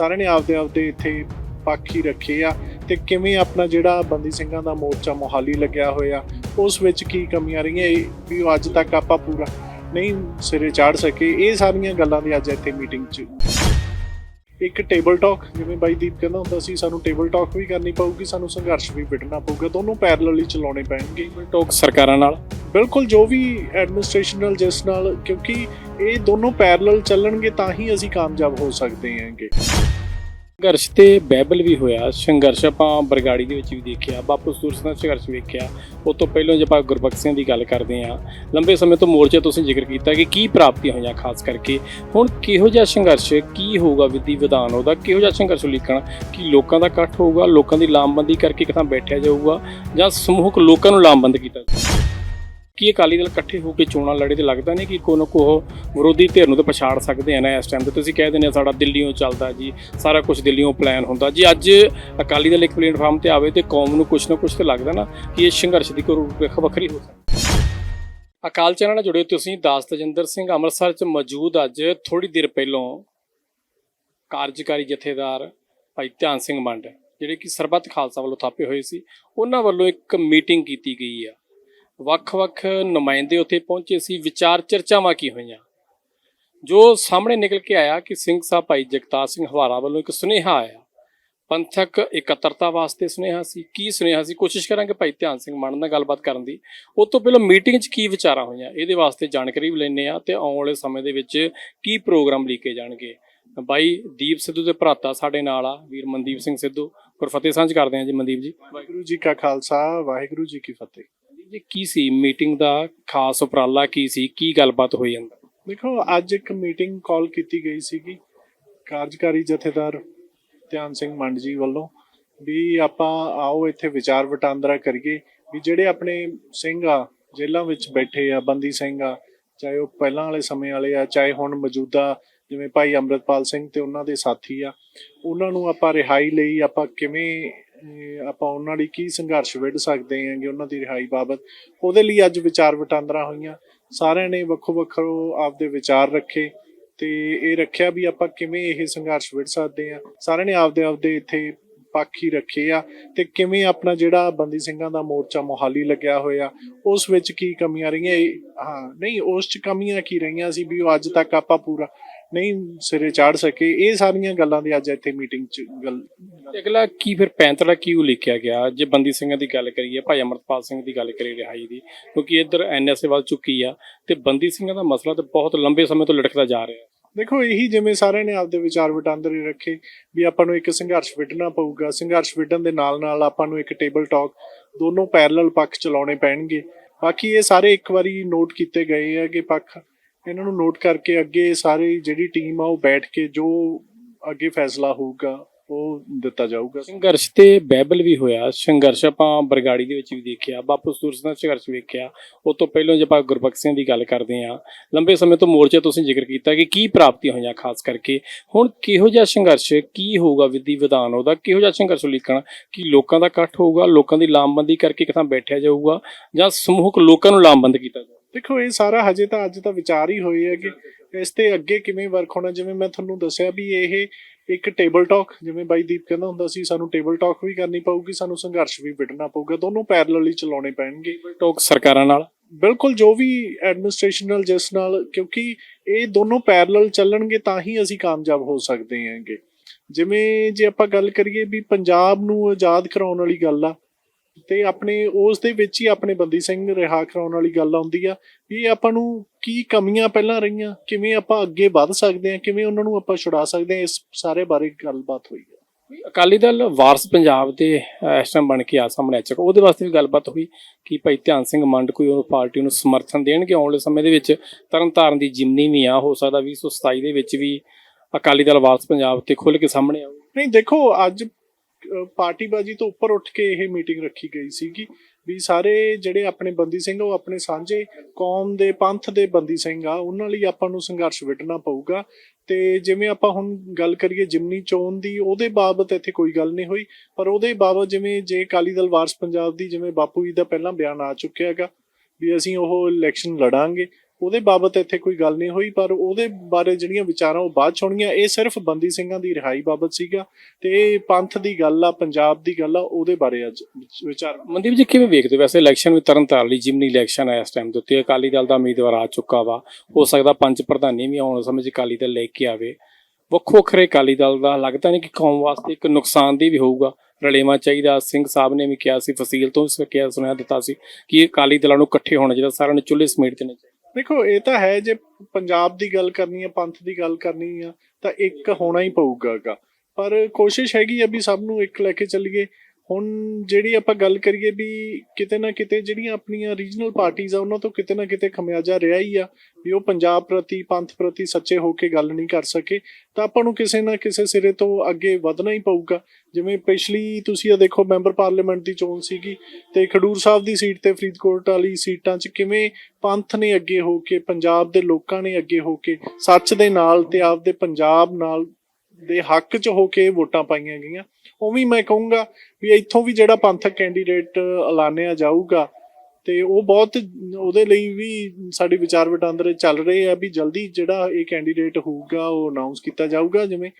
ਸਾਰਿਆਂ ਨੇ ਆਪਦੇ ਆਪਦੇ ਇੱਥੇ ਪੱਖ ਹੀ ਰੱਖੇ ਆ ਤੇ ਕਿਵੇਂ ਆਪਣਾ ਜਿਹੜਾ ਬੰਦੀ ਸਿੰਘਾਂ ਦਾ ਮੋਰਚਾ ਮੋਹਾਲੀ ਲੱਗਿਆ ਹੋਇਆ ਉਸ ਵਿੱਚ ਕੀ ਕਮੀਆਂ ਰਹੀਆਂ ਇਹ ਵੀ ਅੱਜ ਤੱਕ ਆਪਾਂ ਪੂਰਾ ਨਹੀਂ ਸਿਰੇ ਚਾੜ ਸਕੇ। ਇਹ ਸਾਰੀਆਂ ਗੱਲਾਂ ਦੀ ਅੱਜ ਇੱਥੇ ਮੀਟਿੰਗ 'ਚ। ਇੱਕ ਟੇਬਲ ਟਾਕ ਜਿਵੇਂ ਬਾਈ ਦੀਪ ਕਹਿੰਦਾ ਹੁੰਦਾ ਸੀ ਸਾਨੂੰ ਟੇਬਲ ਟਾਕ ਵੀ ਕਰਨੀ ਪਊਗੀ ਸਾਨੂੰ ਸੰਘਰਸ਼ ਵੀ ਵਿੱਢਣਾ ਪਊਗਾ ਦੋਨੋਂ ਪੈਰਲਲ ਹੀ ਚਲਾਉਣੇ ਪੈਣਗੇ। ਟੋਕ ਸਰਕਾਰਾਂ ਨਾਲ? ਬਿਲਕੁਲ ਜੋ ਵੀ ਐਡਮਿਨਿਸਟ੍ਰੇਸ਼ਨ ਨਾਲ ਜਿਸ ਨਾਲ ਕਿਉਂਕਿ ਇਹ ਦੋਨੋਂ ਪੈਰਲਲ ਚੱਲਣਗੇ ਤਾਂ ਹੀ ਅਸੀਂ ਕਾਮਯਾਬ ਹੋ ਸਕਦੇ ਹਾਂਗੇ। ਸੰਘਰਸ਼ ਤੇ ਬਾਈਬਲ ਵੀ ਹੋਇਆ। ਸੰਘਰਸ਼ ਆਪਾਂ ਬਰਗਾੜੀ ਦੇ ਵਿੱਚ ਵੀ ਦੇਖਿਆ, ਬਾਪੂ ਸੂਰ ਸਿੰਘ ਦਾ ਸੰਘਰਸ਼ ਵੇਖਿਆ। ਉਹ ਤੋਂ ਪਹਿਲਾਂ ਜੇ ਆਪਾਂ ਗੁਰਬਖਸ਼ ਸਿੰਘ ਦੀ ਗੱਲ ਕਰਦੇ ਹਾਂ, ਲੰਬੇ ਸਮੇਂ ਤੋਂ ਮੋਰਚੇ ਤੁਸੀਂ ਜ਼ਿਕਰ ਕੀਤਾ ਕਿ ਕੀ ਪ੍ਰਾਪਤੀਆਂ ਹੋਈਆਂ ਖਾਸ ਕਰਕੇ। ਹੁਣ ਕਿਹੋ ਜਿਹਾ ਸੰਘਰਸ਼, ਕੀ ਹੋਊਗਾ ਵਿਧੀ ਵਿਧਾਨ ਉਹਦਾ? ਕਿਹੋ ਜਿਹਾ ਸੰਘਰਸ਼ ਲਿਖਣਾ ਕਿ ਲੋਕਾਂ ਦਾ ਇਕੱਠ ਹੋਊਗਾ? ਲੋਕਾਂ ਦੀ ਲਾਮਬੰਦੀ ਕਰਕੇ ਕਿਥਾਂ ਬੈਠਿਆ ਜਾਊਗਾ? ਜਾਂ ਸਮੂਹਕ ਲੋਕਾਂ ਨੂੰ ਲਾਮਬੰਦ ਕੀਤਾ ਜਾਊਗਾ? ਕੀ ਅਕਾਲੀ ਦਲ ਇਕੱਠੇ ਹੋ ਕੇ ਚੋਣਾਂ ਲੜੇ ਤੇ ਲੱਗਦਾ ਨਹੀਂ ਕਿ ਕੋਈ ਨਾ ਕੋਈ ਵਿਰੋਧੀ ਧਿਰ ਨੂੰ ਤਾਂ ਪਛਾੜ ਸਕਦੇ ਆ ਨਾ ਇਸ ਟਾਈਮ ਤੇ? ਤੁਸੀਂ ਕਹਿ ਦਿੰਦੇ ਆ ਸਾਡਾ ਦਿੱਲੀੋਂ ਚੱਲਦਾ ਜੀ, ਸਾਰਾ ਕੁਝ ਦਿੱਲੀੋਂ ਪਲਾਨ ਹੁੰਦਾ। ਜੀ ਅੱਜ ਅਕਾਲੀ ਦਲ ਇੱਕ ਪਲੇਟਫਾਰਮ ਤੇ ਆਵੇ ਤੇ ਕੌਮ ਨੂੰ ਕੁਝ ਨਾ ਕੁਝ ਤੇ ਲੱਗਦਾ ਨਾ ਕਿ ਇਹ ਸੰਘਰਸ਼ ਦੀ ਕੋਈ ਰੂਪਰੇਖਾ ਵੱਖਰੀ ਹੋ ਸਕਦੀ ਅਕਾਲ ਚੈਨਲ ਨਾਲ ਜੁੜੇ ਤੁਸੀਂ ਦਾਸ ਤਜਿੰਦਰ ਸਿੰਘ, ਅੰਮ੍ਰਿਤਸਰ 'ਚ ਮੌਜੂਦ ਅੱਜ ਥੋੜੀ ਦੇਰ ਪਹਿਲਾਂ ਕਾਰਜਕਾਰੀ ਜਥੇਦਾਰ ਭਾਈ ਧਿਆਨ ਸਿੰਘ ਮੰਡ, ਜਿਹੜੇ ਕਿ ਸਰਬੱਤ ਖਾਲਸਾ ਵੱਲੋਂ ਥਾਪੇ ਹੋਏ ਸੀ, ਉਹਨਾਂ ਵੱਲੋਂ ਇੱਕ ਮੀਟਿੰਗ ਕੀਤੀ ਗਈ ਆ। ਵੱਖ-ਵੱਖ ਨੁਮਾਇੰਦੇ ਉੱਥੇ ਪਹੁੰਚੇ ਸੀ। ਵਿਚਾਰ ਚਰਚਾਵਾਂ ਕੀ ਹੋਈਆਂ? ਜੋ ਸਾਹਮਣੇ ਨਿਕਲ ਕੇ ਆਇਆ ਕਿ ਸਿੰਘ ਸਾਹਿਬ ਭਾਈ ਜਗਤਾਰ ਸਿੰਘ ਹਵਾਰਾ ਵੱਲੋਂ ਇੱਕ ਸੁਨੇਹਾ ਆਇਆ। ਪੰਥਕ ਇਕੱਤਰਤਾ ਵਾਸਤੇ ਸੁਨੇਹਾ ਸੀ। ਕੀ ਸੁਨੇਹਾ ਸੀ? ਕੋਸ਼ਿਸ਼ ਕਰਾਂਗੇ ਭਾਈ ਧਿਆਨ ਸਿੰਘ ਮਾਨ ਨਾਲ ਗੱਲਬਾਤ ਕਰਨ ਦੀ। ਉਸ ਤੋਂ ਪਹਿਲਾਂ ਮੀਟਿੰਗ 'ਚ ਕੀ ਵਿਚਾਰਾਂ ਹੋਈਆਂ? ਇਹਦੇ ਵਾਸਤੇ ਜਾਣਕਾਰੀ ਵੀ ਲੈਣੇ ਆ ਤੇ ਆਉਣ ਵਾਲੇ ਸਮੇਂ ਦੇ ਵਿੱਚ ਕੀ ਪ੍ਰੋਗਰਾਮ ਲਿਖੇ ਜਾਣਗੇ? ਬਾਈ ਦੀਪ ਸਿੱਧੂ ਦੇ ਭਰਾਤਾ ਸਾਡੇ ਨਾਲ ਆ। ਵੀਰ ਮਨਦੀਪ ਸਿੰਘ ਸਿੱਧੂ। ਗੁਰਫਤਿਹ ਸਾਂਝ ਕਰਦੇ ਆ ਜੀ ਮਨਦੀਪ ਜੀ। ਵਾਹਿਗੁਰੂ ਜੀ ਕਾ ਖਾਲਸਾ, ਵਾਹਿਗੁਰੂ ਜੀ ਕੀ ਫਤਿਹ। ਜੀ, ਕੀ ਸੀ? ਮੀਟਿੰਗ ਦਾ ਖਾਸ ਉਪਰਾਲਾ ਕੀ ਸੀ? ਕੀ ਗੱਲਬਾਤ ਹੋਈ ਅੰਦਰ? ਦੇਖੋ, ਅੱਜ ਇੱਕ ਮੀਟਿੰਗ ਕਾਲ ਕੀਤੀ ਗਈ ਸੀਗੀ ਕਾਰਜਕਾਰੀ ਜਥੇਦਾਰ ਧਿਆਨ ਸਿੰਘ ਮੰਡ ਜੀ ਵੱਲੋਂ ਵੀ ਆਪਾਂ ਆਓ ਇੱਥੇ ਵਿਚਾਰ ਵਟਾਂਦਰਾ ਕਰੀਏ ਵੀ ਜਿਹੜੇ ਆਪਣੇ ਸਿੰਘ ਆ, ਜੇਲ੍ਹਾਂ ਵਿੱਚ ਬੈਠੇ ਆ, ਬੰਦੀ ਸਿੰਘ ਆ, ਚਾਹੇ ਉਹ ਪਹਿਲਾਂ ਵਾਲੇ ਸਮੇਂ ਵਾਲੇ ਆ, ਚਾਹੇ ਹੁਣ ਮੌਜੂਦਾ ਜਿਵੇਂ ਭਾਈ ਅੰਮ੍ਰਿਤਪਾਲ ਸਿੰਘ ਤੇ ਉਹਨਾਂ ਦੇ ਸਾਥੀ ਆ, ਉਹਨਾਂ ਨੂੰ ਆਪਾਂ ਰਿਹਾਈ ਲਈ ਆਪਾਂ ਕਿਵੇਂ ਆਪਾਂ ਉਹਨਾਂ ਲਈ ਕੀ ਸੰਘਰਸ਼ ਵਿੱਢ ਸਕਦੇ ਹਾਂਗੇ ਉਹਨਾਂ ਦੀ ਰਿਹਾਈ ਬਾਬਤ। ਉਹਦੇ ਲਈ ਅੱਜ ਵਿਚਾਰ ਵਟਾਂਦਰਾ ਹੋਈਆਂ। ਸਾਰਿਆਂ ਨੇ ਵੱਖੋ ਵੱਖਰੋ ਆਪਦੇ ਵਿਚਾਰ ਰੱਖੇ ਤੇ ਇਹ ਰੱਖਿਆ ਵੀ ਆਪਾਂ ਕਿਵੇਂ ਇਹ ਸੰਘਰਸ਼ ਵਿੱਢ ਸਕਦੇ ਆ ਸਾਰਿਆਂ ਨੇ ਆਪਦੇ ਆਪਦੇ ਇੱਥੇ ਪੱਖ ਹੀ ਰੱਖੇ ਆ ਤੇ ਕਿਵੇਂ ਆਪਣਾ ਜਿਹੜਾ ਬੰਦੀ ਸਿੰਘਾਂ ਦਾ ਮੋਰਚਾ ਮੋਹਾਲੀ ਲੱਗਿਆ ਹੋਇਆ, ਉਸ ਵਿੱਚ ਕੀ ਕਮੀਆਂ ਰਹੀਆਂ? ਇਹ- ਹਾਂ, ਨਹੀਂ, ਉਸ ਚ ਕਮੀਆਂ ਕੀ ਰਹੀਆਂ ਸੀ ਵੀ ਉਹ ਅੱਜ ਤੱਕ ਆਪਾਂ ਪੂਰਾ ਨਹੀਂ ਸਿਰੇ ਚਾੜ ਸਕੇ। ਇਹ ਸਾਰੀਆਂ ਗੱਲਾਂ ਦੀ ਅੱਜ ਇੱਥੇ ਮੀਟਿੰਗ ਚ ਗੱਲ ਅਗਲਾ ਕੀ ਫਿਰ ਪੈਂਤੜਾ ਕਿਉਂ ਲਿਖਿਆ ਗਿਆ? ਜੇ ਬੰਦੀ ਸਿੰਘਾਂ ਦੀ ਗੱਲ ਕਰੀਏ ਭਾਈ ਅਮਰਪਾਲ ਸਿੰਘ ਦੀ ਗੱਲ ਕਰੀਏ ਰਿਹਾਈ ਦੀ ਕਿਉਂਕਿ ਇੱਧਰ ਐਨਐਸਏ ਵੱਲ ਚੁੱਕੀ ਆ ਤੇ ਬੰਦੀ ਸਿੰਘਾਂ ਦਾ ਮਸਲਾ ਤੇ ਬਹੁਤ ਲੰਬੇ ਸਮੇਂ ਤੋਂ ਲਟਕਦਾ ਜਾ ਰਿਹਾ। ਦੇਖੋ ਇਹੀ ਜਿਵੇਂ ਸਾਰਿਆਂ ਨੇ ਆਪਦੇ ਵਿਚਾਰ ਵਟਾਂਦਰੇ ਰੱਖੇ ਵੀ ਆਪਾਂ ਨੂੰ ਇੱਕ ਸੰਘਰਸ਼ ਵਿੱਢਣਾ ਪਊਗਾ। ਸੰਘਰਸ਼ ਵਿੱਢਣ ਦੇ ਨਾਲ ਨਾਲ ਆਪਾਂ ਨੂੰ ਇੱਕ ਟੇਬਲ ਟਾਕ ਦੋਨੋਂ ਪੈਰਲਲ ਪੱਖ ਚਲਾਉਣੇ ਪੈਣਗੇ। ਬਾਕੀ ਇਹ ਸਾਰੇ ਇੱਕ ਵਾਰੀ ਨੋਟ ਕੀਤੇ ਗਏ ਆ ਕਿ ਪੱਖ ਇਹਨਾਂ ਨੂੰ ਨੋਟ ਕਰਕੇ ਅੱਗੇ ਸਾਰੇ ਜਿਹੜੀ ਟੀਮ ਆ ਉਹ ਬੈਠ ਕੇ ਜੋ ਅੱਗੇ ਫੈਸਲਾ ਹੋਊਗਾ, ਉਹ ਦਿੱਤਾ ਜਾਊਗਾ। ਸੰਘਰਸ਼ ਤੇ ਬਾਈਬਲ ਵੀ ਹੋਇਆ। ਸੰਘਰਸ਼ ਆਪਾਂ ਬਰਗਾੜੀ ਦੇ ਵਿੱਚ ਵੀ ਦੇਖਿਆ, ਬਾਪੂ ਸੂਰ ਸਿੰਘ ਦਾ ਸੰਘਰਸ਼ ਵੇਖਿਆ। ਉਸ ਤੋਂ ਪਹਿਲਾਂ ਜੇ ਆਪਾਂ ਗੁਰਬਖਸ਼ ਸਿੰਘ ਦੀ ਗੱਲ ਕਰਦੇ ਹਾਂ, ਲੰਬੇ ਸਮੇਂ ਤੋਂ ਮੋਰਚੇ ਤੁਸੀਂ ਜ਼ਿਕਰ ਕੀਤਾ ਕਿ ਕੀ ਪ੍ਰਾਪਤੀਆਂ ਹੋਈਆਂ, ਖਾਸ ਕਰਕੇ। ਹੁਣ ਕਿਹੋ ਜਿਹਾ ਸੰਘਰਸ਼, ਕੀ ਹੋਊਗਾ ਵਿਧੀ ਵਿਧਾਨ ਉਹਦਾ? ਕਿਹੋ ਜਿਹਾ ਸੰਘਰਸ਼ ਲਿਖਣਾ ਕਿ ਲੋਕਾਂ ਦਾ ਇਕੱਠ ਹੋਊਗਾ? ਲੋਕਾਂ ਦੀ ਲਾਮਬੰਦੀ ਕਰਕੇ ਕਿਥਾਂ ਬੈਠਿਆ ਜਾਊਗਾ? ਜਾਂ ਸਮੂਹਕ ਲੋਕਾਂ ਨੂੰ ਲਾਮਬੰਦ ਕੀਤਾ ਜਾਊਗਾ? ਦੇਖੋ ਇਹ ਸਾਰਾ ਹਜੇ ਤਾਂ ਅੱਜ ਤਾਂ ਵਿਚਾਰ ਹੀ ਹੋਏ ਹੈ ਕਿ ਇਸ ਤੇ ਅੱਗੇ ਕਿਵੇਂ ਵਰਕ ਹੋਣਾ। ਜਿਵੇਂ ਮੈਂ ਤੁਹਾਨੂੰ ਦੱਸਿਆ ਵੀ ਇਹ ਇੱਕ ਟੇਬਲ ਟਾਕ ਜਿਵੇਂ ਬਾਈ ਦੀਪ ਕਹਿੰਦਾ ਹੁੰਦਾ ਸੀ ਸਾਨੂੰ ਟੇਬਲ ਟਾਕ ਵੀ ਕਰਨੀ ਪਊਗੀ ਸਾਨੂੰ ਸੰਘਰਸ਼ ਵੀ ਵਿੱਢਣਾ ਪਊਗਾ। ਦੋਨੋਂ ਪੈਰਲਲ ਹੀ ਚਲਾਉਣੇ ਪੈਣਗੇ। ਟੋਕ ਸਰਕਾਰਾਂ ਨਾਲ? ਬਿਲਕੁਲ ਜੋ ਵੀ ਐਡਮਿਨਿਸਟ੍ਰੇਸ਼ਨ ਨਾਲ ਜਿਸ ਨਾਲ ਕਿਉਂਕਿ ਇਹ ਦੋਨੋਂ ਪੈਰਲਲ ਚੱਲਣਗੇ ਤਾਂ ਹੀ ਅਸੀਂ ਕਾਮਯਾਬ ਹੋ ਸਕਦੇ ਹਾਂਗੇ। ਜਿਵੇਂ ਜੇ ਆਪਾਂ ਗੱਲ ਕਰੀਏ ਵੀ ਪੰਜਾਬ ਨੂੰ ਆਜ਼ਾਦ ਕਰਾਉਣ ਵਾਲੀ ਗੱਲ ਆ ਤੇ ਆਪਣੇ ਉਸ ਦੇ ਵਿੱਚ ਹੀ ਆਪਣੇ ਬੰਦੀ ਸਿੰਘ ਰਿਹਾ ਕਰਾਉਣ ਵਾਲੀ ਗੱਲ ਆਉਂਦੀ ਆ ਵੀ ਆਪਾਂ ਨੂੰ ਕੀ ਕਮੀਆਂ ਪਹਿਲਾਂ ਰਹੀਆਂ ਕਿਵੇਂ ਆਪਾਂ ਅੱਗੇ ਵੱਧ ਸਕਦੇ ਹਾਂ ਕਿਵੇਂ ਉਹਨਾਂ ਨੂੰ ਆਪਾਂ ਛੁਡਾ ਸਕਦੇ ਹਾਂ ਇਸ ਸਾਰੇ ਬਾਰੇ ਗੱਲਬਾਤ ਹੋਈ ਹੈ ਅਕਾਲੀ ਦਲ ਵਾਰਸ ਪੰਜਾਬ ਦੇ ਇਸ ਟਾਈਮ ਬਣ ਕੇ ਆ ਸਾਹਮਣੇ ਆ ਚੁੱਕਾ। ਉਹਦੇ ਵਾਸਤੇ ਵੀ ਗੱਲਬਾਤ ਹੋਈ ਕਿ ਭਾਈ ਧਿਆਨ ਸਿੰਘ ਮੰਡ ਕੋਈ ਉਹ ਪਾਰਟੀ ਨੂੰ ਸਮਰਥਨ ਦੇਣਗੇ ਆਉਣ ਵਾਲੇ ਸਮੇਂ ਦੇ ਵਿੱਚ। ਤਰਨਤਾਰਨ ਦੀ ਜਿਮਨੀ ਵੀ ਆ ਹੋ ਸਕਦਾ 2027 ਦੇ ਵਿੱਚ ਵੀ ਅਕਾਲੀ ਦਲ ਵਾਰਸ ਪੰਜਾਬ ਤੇ ਖੁੱਲ ਕੇ ਸਾਹਮਣੇ ਆਊ। ਨਹੀਂ ਦੇਖੋ ਅੱਜ ਪਾਰਟੀਬਾਜ਼ੀ ਤੋਂ ਉੱਪਰ ਉੱਠ ਕੇ ਇਹ ਮੀਟਿੰਗ ਰੱਖੀ ਗਈ ਸੀਗੀ ਵੀ ਸਾਰੇ ਜਿਹੜੇ ਆਪਣੇ ਬੰਦੀ ਸਿੰਘ ਉਹ ਆਪਣੇ ਸਾਂਝੇ ਕੌਮ ਦੇ ਪੰਥ ਦੇ ਬੰਦੀ ਸਿੰਘ ਆ, ਉਹਨਾਂ ਲਈ ਆਪਾਂ ਨੂੰ ਸੰਘਰਸ਼ ਵਿੱਢਣਾ ਪਊਗਾ। ਤੇ ਜਿਵੇਂ ਆਪਾਂ ਹੁਣ ਗੱਲ ਕਰੀਏ ਜਿਮਨੀ ਚੋਣ ਦੀ, ਉਹਦੇ ਬਾਬਤ ਇੱਥੇ ਕੋਈ ਗੱਲ ਨਹੀਂ ਹੋਈ, ਪਰ ਉਹਦੇ ਬਾਬਤ ਜਿਵੇਂ ਜੇ ਅਕਾਲੀ ਦਲ ਵਾਰਸ ਪੰਜਾਬ ਦੀ, ਜਿਵੇਂ ਬਾਪੂ ਜੀ ਦਾ ਪਹਿਲਾਂ ਬਿਆਨ ਆ ਚੁੱਕਿਆ ਹੈਗਾ, ਵੀ ਅਸੀਂ ਉਹ ਇਲੈਕਸ਼ਨ ਲੜਾਂਗੇ ਉਹਦੇ ਬਾਬਤ ਇੱਥੇ ਕੋਈ ਗੱਲ ਨਹੀਂ ਹੋਈ, ਪਰ ਉਹਦੇ ਬਾਰੇ ਜਿਹੜੀਆਂ ਵਿਚਾਰਾਂ ਉਹ ਬਾਅਦ ਚ ਹੋਣਗੀਆਂ। ਇਹ ਸਿਰਫ ਬੰਦੀ ਸਿੰਘਾਂ ਦੀ ਰਿਹਾਈ ਬਾਬਤ ਸੀਗਾ ਤੇ ਇਹ ਪੰਥ ਦੀ ਗੱਲ ਆ, ਪੰਜਾਬ ਦੀ ਗੱਲ ਆ, ਉਹਦੇ ਬਾਰੇ ਅੱਜ ਵਿਚਾਰ। ਮਨਦੀਪ ਜੀ, ਕਿਵੇਂ ਵੇਖਦੇ ਵੈਸੇ ਇਲੈਕਸ਼ਨ ਵੀ ਤਰਨਤਾਰਨ ਲਈ ਜਿਮਨੀ ਇਲੈਕਸ਼ਨ ਹੈ ਇਸ ਟਾਈਮ ਦੇ ਉੱਤੇ। ਅਕਾਲੀ ਦਲ ਦਾ ਉਮੀਦਵਾਰ ਆ ਚੁੱਕਾ ਵਾ। ਹੋ ਸਕਦਾ ਪੰਜ ਪ੍ਰਧਾਨੀ ਵੀ ਆਉਣ ਸਮੇਂ 'ਚ ਅਕਾਲੀ ਦਲ ਲੈ ਕੇ ਆਵੇ। ਵੱਖੋ ਵੱਖਰੇ ਅਕਾਲੀ ਦਲ ਦਾ ਲੱਗਦਾ ਨਹੀਂ ਕਿ ਕੌਮ ਵਾਸਤੇ ਇੱਕ ਨੁਕਸਾਨ ਦੀ ਵੀ ਹੋਊਗਾ। ਰਲੇਵਾ ਚਾਹੀਦਾ। ਸਿੰਘ ਸਾਹਿਬ ਨੇ ਵੀ ਕਿਹਾ ਸੀ, ਫਸੀਲ ਤੋਂ ਵੀ ਕਿਹਾ ਸੁਣਿਆ ਦਿੱਤਾ ਸੀ ਕਿ ਇਹ ਅਕਾਲੀ ਦਲਾਂ ਨੂੰ ਇਕੱਠੇ ਹੋਣਾ ਚਾਹੀਦਾ। ਸਾਰਿਆਂ ਨੂੰ ਚੁੱਲ੍ਹੇ ਸਮੇਟ ਦੇਣੇ ਚਾਹੀਦੇ। ਦੇਖੋ, ਇਹ ਤਾਂ ਹੈ ਜੇ ਪੰਜਾਬ ਦੀ ਗੱਲ ਕਰਨੀ ਹੈ ਪੰਥ ਦੀ ਗੱਲ ਕਰਨੀ ਆ, ਤਾਂ ਇੱਕ ਹੋਣਾ ਹੀ ਪਊਗਾ ਪਰ ਕੋਸ਼ਿਸ਼ ਹੈਗੀ ਆ ਵੀ ਸਭ ਨੂੰ ਇੱਕ ਲੈ ਕੇ ਚੱਲੀਏ। ਹੁਣ ਜਿਹੜੀ ਆਪਾਂ ਗੱਲ ਕਰੀਏ ਵੀ ਕਿਤੇ ਨਾ ਕਿਤੇ ਜਿਹੜੀਆਂ ਆਪਣੀਆਂ ਰੀਜਨਲ ਪਾਰਟੀਆਂ ਆ, ਉਹਨਾਂ ਤੋਂ ਕਿਤੇ ਨਾ ਕਿਤੇ ਖਮਿਆਜਾ ਰਿਹਾ ਹੀ ਆ ਵੀ ਉਹ ਪੰਜਾਬ ਪ੍ਰਤੀ, ਪੰਥ ਪ੍ਰਤੀ ਸੱਚੇ ਹੋ ਕੇ ਗੱਲ ਨਹੀਂ ਕਰ ਸਕੇ। ਤਾਂ ਆਪਾਂ ਨੂੰ ਕਿਸੇ ਨਾ ਕਿਸੇ ਸਿਰੇ ਤੋਂ ਅੱਗੇ ਵਧਣਾ ਹੀ ਪਊਗਾ। ਜਿਵੇਂ ਪਿਛਲੀ ਤੁਸੀਂ ਇਹ ਦੇਖੋ ਮੈਂਬਰ ਪਾਰਲੀਮੈਂਟ ਦੀ ਚੋਣ ਸੀਗੀ ਤੇ ਖਡੂਰ ਸਾਹਿਬ ਦੀ ਸੀਟ ਤੇ ਫਰੀਦਕੋਟ ਵਾਲੀ ਸੀਟਾਂ 'ਚ ਕਿਵੇਂ ਪੰਥ ਨੇ ਅੱਗੇ ਹੋ ਕੇ, ਪੰਜਾਬ ਦੇ ਲੋਕਾਂ ਨੇ ਅੱਗੇ ਹੋ ਕੇ, ਸੱਚ ਦੇ ਨਾਲ ਤੇ ਆਪਦੇ ਪੰਜਾਬ ਨਾਲ ਦੇ ਹੱਕ 'ਚ ਹੋ ਕੇ ਵੋਟਾਂ ਪਾਈਆਂ ਗਈਆਂ। ਉਵੇਂ ਹੀ ਮੈਂ ਕਹੂੰਗਾ ਵੀ ਇੱਥੋਂ ਵੀ ਜਿਹੜਾ ਪੰਥਕ ਕੈਂਡੀਡੇਟ ਐਲਾਨਿਆ ਜਾਊਗਾ ਤੇ ਉਹ ਬਹੁਤ ਉਹਦੇ ਲਈ ਵੀ ਸਾਡੇ ਵਿਚਾਰ ਵਟਾਂਦਰੇ ਚੱਲ ਰਹੇ ਆ ਵੀ ਜਲਦੀ ਜਿਹੜਾ ਇਹ ਕੈਂਡੀਡੇਟ ਹੋਊਗਾ ਉਹ ਅਨਾਉਂਸ ਕੀਤਾ ਜਾਊਗਾ। ਜਿਵੇਂ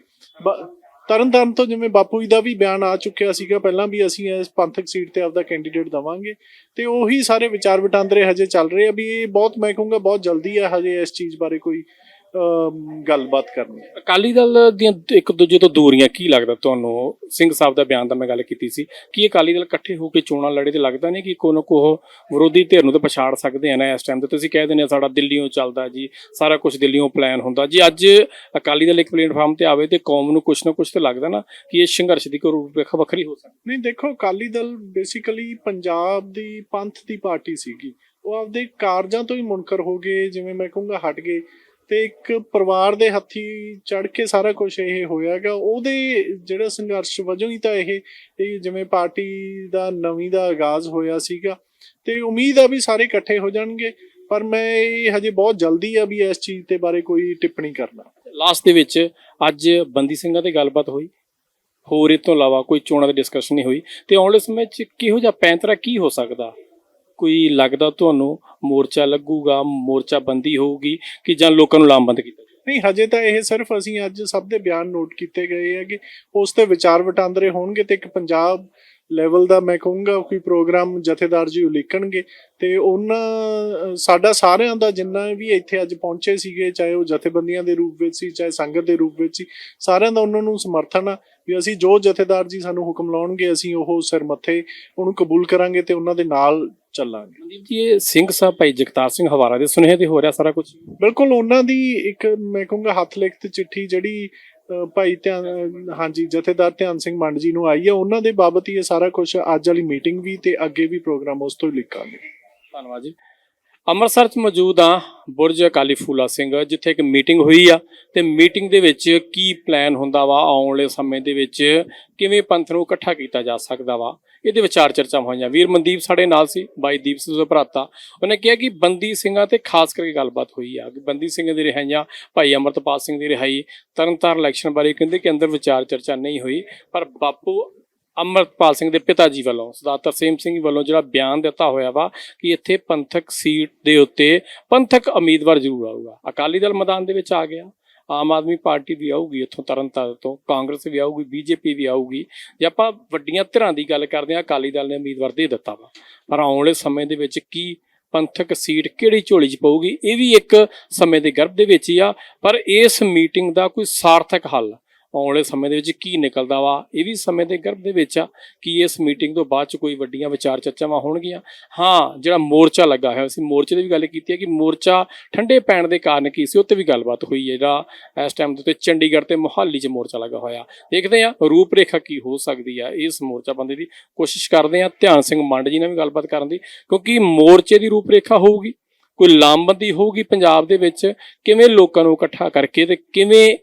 ਤਰਨਤਾਰਨ ਤੋਂ ਜਿਵੇਂ ਬਾਪੂ ਜੀ ਦਾ ਵੀ ਬਿਆਨ ਆ ਚੁੱਕਿਆ ਸੀਗਾ ਪਹਿਲਾਂ ਵੀ ਅਸੀਂ ਇਸ ਪੰਥਕ ਸੀਟ ਤੇ ਆਪਦਾ ਕੈਂਡੀਡੇਟ ਦਵਾਂਗੇ। ਤੇ ਉਹੀ ਸਾਰੇ ਵਿਚਾਰ ਵਟਾਂਦਰੇ ਹਜੇ ਚੱਲ ਰਹੇ ਆ ਵੀ ਇਹ ਬਹੁਤ, ਮੈਂ ਕਹੂੰਗਾ, ਬਹੁਤ ਜਲਦੀ ਆ ਹਜੇ ਇਸ ਚੀਜ਼ ਬਾਰੇ ਕੋਈ ਗੱਲਬਾਤ ਕਰਨੀ ਅਕਾਲੀ ਦਲ ਦੀਆਂ ਇੱਕ ਦੂਜੇ ਤੋਂ ਦੂਰੀਆਂ ਕੀ ਲੱਗਦਾ ਤੁਹਾਨੂੰ? ਸਿੰਘ ਸਾਹਿਬ ਦਾ ਬਿਆਨ ਦਾ ਮੈਂ ਗੱਲ ਕੀਤੀ ਸੀ। ਕਿ ਅਕਾਲੀ ਦਲ ਇਕੱਠੇ ਹੋ ਕੇ ਚੋਣਾਂ ਲੜੇ ਤੇ ਲੱਗਦਾ ਨਹੀਂ ਕਿ ਕੋਈ ਨਾ ਕੋਈ ਵਿਰੋਧੀ ਧਿਰ ਨੂੰ ਤਾਂ ਪਛਾੜ ਸਕਦੇ ਆ ਨਾ ਇਸ ਟਾਈਮ ਤੇ? ਤੁਸੀਂ ਕਹਿ ਦਿੰਦੇ ਆ ਸਾਡਾ ਦਿੱਲੀੋਂ ਚੱਲਦਾ ਜੀ ਸਾਰਾ ਕੁਝ ਦਿੱਲੀੋਂ ਪਲਾਨ ਹੁੰਦਾ। ਜੀ ਅੱਜ ਅਕਾਲੀ ਦਲ ਇੱਕ ਪਲੇਟਫਾਰਮ ਤੇ ਆਵੇ ਤੇ ਕੌਮ ਨੂੰ ਕੁਝ ਨਾ ਕੁਝ ਤੇ ਲੱਗਦਾ ਨਾ ਕਿ ਇਹ ਸੰਘਰਸ਼ ਦੀ ਕੋਈ ਰੂਪਰੇਖਾ ਵੱਖਰੀ ਹੋ ਸਕਦੀ। ਨਹੀਂ ਦੇਖੋ ਅਕਾਲੀ ਦਲ ਬੇਸਿਕਲੀ ਪੰਜਾਬ ਦੀ ਪੰਥ ਦੀ ਪਾਰਟੀ ਸੀਗੀ। ਉਹ ਆਪਦੇ ਕਾਰਜਾਂ ਤੋਂ ਹੀ ਮੁਨਕਰ ਹੋ ਗਏ ਜਿਵੇਂ ਮੈਂ ਕਹੂੰਗਾ ਹਟ ਗਏ। ਤੇ ਇੱਕ ਪਰਿਵਾਰ ਦੇ ਹੱਥੀ ਚੜ ਕੇ ਸਾਰਾ ਕੁਝ ਇਹ ਹੋਇਆਗਾ ਉਹਦੇ ਜਿਹੜਾ ਸੰਘਰਸ਼ ਵਜੋਂ ਹੀ ਤਾਂ ਇਹ ਜਿਵੇਂ ਪਾਰਟੀ ਦਾ ਨਵੀਂ ਦਾ ਆਗਾਜ਼ ਹੋਇਆ ਸੀਗਾ ਤੇ ਉਮੀਦ ਆ ਵੀ ਸਾਰੇ ਇਕੱਠੇ ਹੋ ਜਾਣਗੇ, ਪਰ ਮੈਂ ਇਹ ਹਜੇ ਬਹੁਤ ਜਲਦੀ ਆ ਵੀ ਇਸ ਚੀਜ਼ ਤੇ ਬਾਰੇ ਕੋਈ ਟਿੱਪਣੀ ਕਰਨਾ। ਲਾਸਟ ਦੇ ਵਿੱਚ ਅੱਜ ਬੰਦੀ ਸਿੰਘਾਂ ਤੇ ਗੱਲਬਾਤ ਹੋਈ। ਹੋਰ ਇਹ ਤੋਂ ਇਲਾਵਾ ਕੋਈ ਚੋਣਾਂ ਦੀ ਡਿਸਕਸ਼ਨ ਨਹੀਂ ਹੋਈ। ਤੇ ਆਉਣ ਵਾਲੇ ਸਮੇਂ 'ਚ ਕਿਹੋ ਜਿਹਾ ਪੈਂਤਰਾ ਕੀ ਹੋ ਸਕਦਾ? ਕੋਈ ਲੱਗਦਾ ਤੁਹਾਨੂੰ ਮੋਰਚਾ ਲੱਗੂਗਾ, ਮੋਰਚਾ ਬੰਦੀ ਹੋਊਗੀ ਕਿ ਜਾਂ ਲੋਕਾਂ ਨੂੰ ਲਾਮਬੰਦ ਕੀਤਾ ਨਹੀਂ, ਹਜੇ ਤਾਂ ਇਹ ਸਿਰਫ ਅਸੀਂ ਅੱਜ ਸਭ ਦੇ ਬਿਆਨ ਨੋਟ ਕੀਤੇ ਗਏ ਹੈਗੇ। ਉਸ ਤੇ ਵਿਚਾਰ ਵਟਾਂਦਰੇ ਹੋਣਗੇ ਤੇ ਇੱਕ ਪੰਜਾਬ ਲੈਵਲ ਦਾ ਮੈਂ ਕਹੂੰਗਾ ਕੋਈ ਪ੍ਰੋਗਰਾਮ ਜਥੇਦਾਰ ਜੀ ਉਲੀਕਣਗੇ ਤੇ ਉਹਨਾਂ ਸਾਡਾ ਸਾਰਿਆਂ ਦਾ ਜਿੰਨਾ ਵੀ ਇੱਥੇ ਅੱਜ ਪਹੁੰਚੇ ਸੀਗੇ ਚਾਹੇ ਉਹ ਜਥੇਬੰਦੀਆਂ ਦੇ ਰੂਪ ਵਿੱਚ ਸੀ ਚਾਹੇ ਸੰਗਤ ਦੇ ਰੂਪ ਵਿੱਚ ਸੀ ਸਾਰਿਆਂ ਦਾ ਉਹਨਾਂ ਨੂੰ ਸਮਰਥਨ ਆ ਵੀ ਅਸੀਂ ਜੋ ਜਥੇਦਾਰ ਜੀ ਸਾਨੂੰ ਹੁਕਮ ਲਾਉਣਗੇ ਅਸੀਂ ਉਹ ਸਿਰ ਮੱਥੇ ਉਹਨੂੰ ਕਬੂਲ ਕਰਾਂਗੇ ਤੇ ਉਹਨਾਂ ਦੇ ਨਾਲ ਚੱਲਾਂਗੇ। ਮਨਦੀਪ ਜੀ ਇਹ ਸਿੰਘ ਸਾਹਿਬ ਭਾਈ ਜਗਤਾਰ ਸਿੰਘ ਹਵਾਰਾ ਦੇ ਸੁਨੇਹੇ ਤੇ ਹੋ ਰਿਹਾ ਸਾਰਾ ਕੁਝ ਬਿਲਕੁਲ ਉਹਨਾਂ ਦੀ ਇੱਕ ਮੈਂ ਕਹੂੰਗਾ ਹੱਥ ਲਿਖਤ ਚਿੱਠੀ ਜਿਹੜੀ ਭਾਈ ਧਿਆਨ, ਹਾਂਜੀ, ਜਥੇਦਾਰ ਧਿਆਨ ਸਿੰਘ ਮੰਡ ਜੀ ਨੂੰ ਆਈ ਹੈ। ਉਹਨਾਂ ਦੇ ਬਾਬਤ ਹੀ ਇਹ ਸਾਰਾ ਕੁਝ ਅੱਜ ਵਾਲੀ ਮੀਟਿੰਗ ਵੀ ਤੇ ਅੱਗੇ ਵੀ ਪ੍ਰੋਗਰਾਮ ਉਸ ਤੋਂ ਹੀ ਲਿਖਾਂਗੇ। ਧੰਨਵਾਦ ਜੀ। ਅੰਮ੍ਰਿਤਸਰ 'ਚ ਮੌਜੂਦ ਆ ਬੁਰਜ ਅਕਾਲੀ ਫੂਲਾ ਸਿੰਘ, ਜਿੱਥੇ ਇੱਕ ਮੀਟਿੰਗ ਹੋਈ ਆ ਤੇ ਮੀਟਿੰਗ ਦੇ ਵਿੱਚ ਕੀ ਪਲਾਨ ਹੁੰਦਾ ਵਾ ਆਉਣ ਵਾਲੇ ਸਮੇਂ ਦੇ ਵਿੱਚ? ਕਿਵੇਂ ਪੰਥ ਨੂੰ ਇਕੱਠਾ ਕੀਤਾ ਜਾ ਸਕਦਾ ਵਾ? ਇਹਦੇ ਵਿਚਾਰ ਚਰਚਾ ਹੋਈਆਂ। ਵੀਰ ਮਨਦੀਪ ਸਾਡੇ ਨਾਲ ਸੀ, ਬਾਈ ਦੀਪ ਸਿੰਘ ਦਾ ਭਰਾਤਾ ਉਹਨੇ ਕਿਹਾ ਕਿ ਬੰਦੀ ਸਿੰਘਾਂ ਤੇ ਖਾਸ ਕਰਕੇ ਗੱਲਬਾਤ ਹੋਈ ਆ। ਕਿ ਬੰਦੀ ਸਿੰਘ ਦੀ ਰਿਹਾਈਆਂ, ਭਾਈ ਅਮਰਤਪਾਲ ਸਿੰਘ ਦੀ ਰਿਹਾਈ, ਤਰਨਤਾਰਨ ਇਲੈਕਸ਼ਨ ਬਾਰੇ ਕਹਿੰਦੇ ਕਿ ਅੰਦਰ ਵਿਚਾਰ ਚਰਚਾ ਨਹੀਂ ਹੋਈ, ਪਰ ਬਾਪੂ ਅਮਰਤਪਾਲ ਸਿੰਘ ਦੇ ਪਿਤਾ ਜੀ ਵੱਲੋਂ, ਸਰਦਾਰ ਤਰਸੇਮ ਸਿੰਘ ਵੱਲੋਂ ਜਿਹੜਾ ਬਿਆਨ ਦਿੱਤਾ ਹੋਇਆ ਵਾ ਕਿ ਇੱਥੇ ਪੰਥਕ ਸੀਟ ਦੇ ਉੱਤੇ ਪੰਥਕ ਉਮੀਦਵਾਰ ਜ਼ਰੂਰ ਆਊਗਾ। ਅਕਾਲੀ ਦਲ ਮੈਦਾਨ ਦੇ ਵਿੱਚ ਆ ਗਿਆ, ਆਮ ਆਦਮੀ ਪਾਰਟੀ ਵੀ ਆਊਗੀ, ਇੱਥੋਂ ਤਰਨਤਾਰਨ ਤੋਂ ਕਾਂਗਰਸ ਵੀ ਆਊਗੀ, ਬੀਜੇਪੀ ਵੀ ਆਊਗੀ। ਜੇ ਆਪਾਂ ਵੱਡੀਆਂ ਧਿਰਾਂ ਦੀ ਗੱਲ ਕਰਦੇ ਹਾਂ, ਅਕਾਲੀ ਦਲ ਨੇ ਉਮੀਦਵਾਰ ਦੇ ਦਿੱਤਾ ਵਾ। ਪਰ ਆਉਣ ਵਾਲੇ ਸਮੇਂ ਦੇ ਵਿੱਚ ਕੀ ਪੰਥਕ ਸੀਟ ਕਿਹੜੀ ਝੋਲੀ 'ਚ ਪਊਗੀ, ਇਹ ਵੀ ਇੱਕ ਸਮੇਂ ਦੇ ਗਰਭ ਦੇ ਵਿੱਚ ਹੀ ਆ, ਪਰ ਇਸ ਮੀਟਿੰਗ ਦਾ ਕੋਈ ਸਾਰਥਕ ਹੱਲ ਆਉਣ ਵਾਲੇ ਸਮੇਂ ਦੇ ਵਿੱਚ ਕੀ ਨਿਕਲਦਾ ਵਾ, ਇਹ ਵੀ ਸਮੇਂ ਦੇ ਗਰਭ ਦੇ ਵਿੱਚ ਆ ਕਿ ਇਸ ਮੀਟਿੰਗ ਤੋਂ ਬਾਅਦ ਚ ਕੋਈ ਵੱਡੀਆਂ ਵਿਚਾਰ ਚਰਚਾਵਾਂ ਹੋਣਗੀਆਂ। ਹਾਂ, ਜਿਹੜਾ ਮੋਰਚਾ ਲੱਗਾ ਹੋਇਆ, ਅਸੀਂ ਮੋਰਚੇ ਦੀ ਵੀ ਗੱਲ ਕੀਤੀ ਹੈ ਕਿ ਮੋਰਚਾ ਠੰਡੇ ਪੈਣ ਦੇ ਕਾਰਨ ਕੀ ਸੀ ਉੱਤੇ ਵੀ ਗੱਲਬਾਤ ਹੋਈ ਹੈ। ਜਿਹੜਾ ਇਸ ਟਾਈਮ ਦੇ ਉੱਤੇ ਚੰਡੀਗੜ੍ਹ ਤੇ ਮੁਹਾਲੀ 'ਚ ਮੋਰਚਾ ਲੱਗਾ ਹੋਇਆ। ਦੇਖਦੇ ਆ ਰੂਪਰੇਖਾ ਕੀ ਹੋ ਸਕਦੀ ਆ ਇਸ ਮੋਰਚਾ ਬੰਦੇ ਦੀ। ਕੋਸ਼ਿਸ਼ ਕਰਦੇ ਆ ਧਿਆਨ ਸਿੰਘ ਮੰਡ ਜੀ ਨਾਲ ਵੀ ਗੱਲਬਾਤ ਕਰਨ ਦੀ, ਕਿਉਂਕਿ ਮੋਰਚੇ ਦੀ ਰੂਪਰੇਖਾ ਹੋਊਗੀ, ਕੋਈ ਲਾਮਬੰਦੀ ਹੋਊਗੀ ਪੰਜਾਬ ਦੇ ਵਿੱਚ, ਕਿਵੇਂ ਲੋਕਾਂ ਨੂੰ ਇਕੱਠਾ ਕਰਕੇ ਤੇ ਕਿਵੇਂ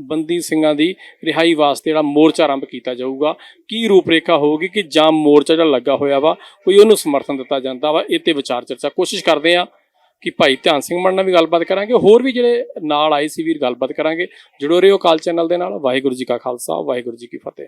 ਬੰਦੀ ਸਿੰਘਾਂ ਦੀ ਰਿਹਾਈ ਵਾਸਤੇ ਜਿਹੜਾ ਮੋਰਚਾ ਆਰੰਭ ਕੀਤਾ ਜਾਊਗਾ। ਕੀ ਰੂਪਰੇਖਾ ਹੋਊਗੀ ਕਿ ਜਾਂ ਮੋਰਚਾ ਜਿਹੜਾ ਲੱਗਾ ਹੋਇਆ ਵਾ, ਕੋਈ ਉਹਨੂੰ ਸਮਰਥਨ ਦਿੱਤਾ ਜਾਂਦਾ ਵਾ? ਇਹ ਤੇ ਵਿਚਾਰ ਚਰਚਾ ਕੋਸ਼ਿਸ਼ ਕਰਦੇ ਆ ਕਿ ਭਾਈ ਧਿਆਨ ਸਿੰਘ ਮੰਡ ਨਾਲ ਵੀ ਗੱਲਬਾਤ ਕਰਾਂਗੇ। ਹੋਰ ਵੀ ਜਿਹੜੇ ਨਾਲ ਆਏ ਸੀ ਵੀਰ, ਗੱਲਬਾਤ ਕਰਾਂਗੇ। ਜੁੜੋ ਰਹੋ ਕਾਲ ਚੈਨਲ ਦੇ ਨਾਲ। ਵਾਹਿਗੁਰੂ ਜੀ ਕਾ ਖਾਲਸਾ, ਵਾਹਿਗੁਰੂ ਜੀ ਕੀ ਫਤਿਹ।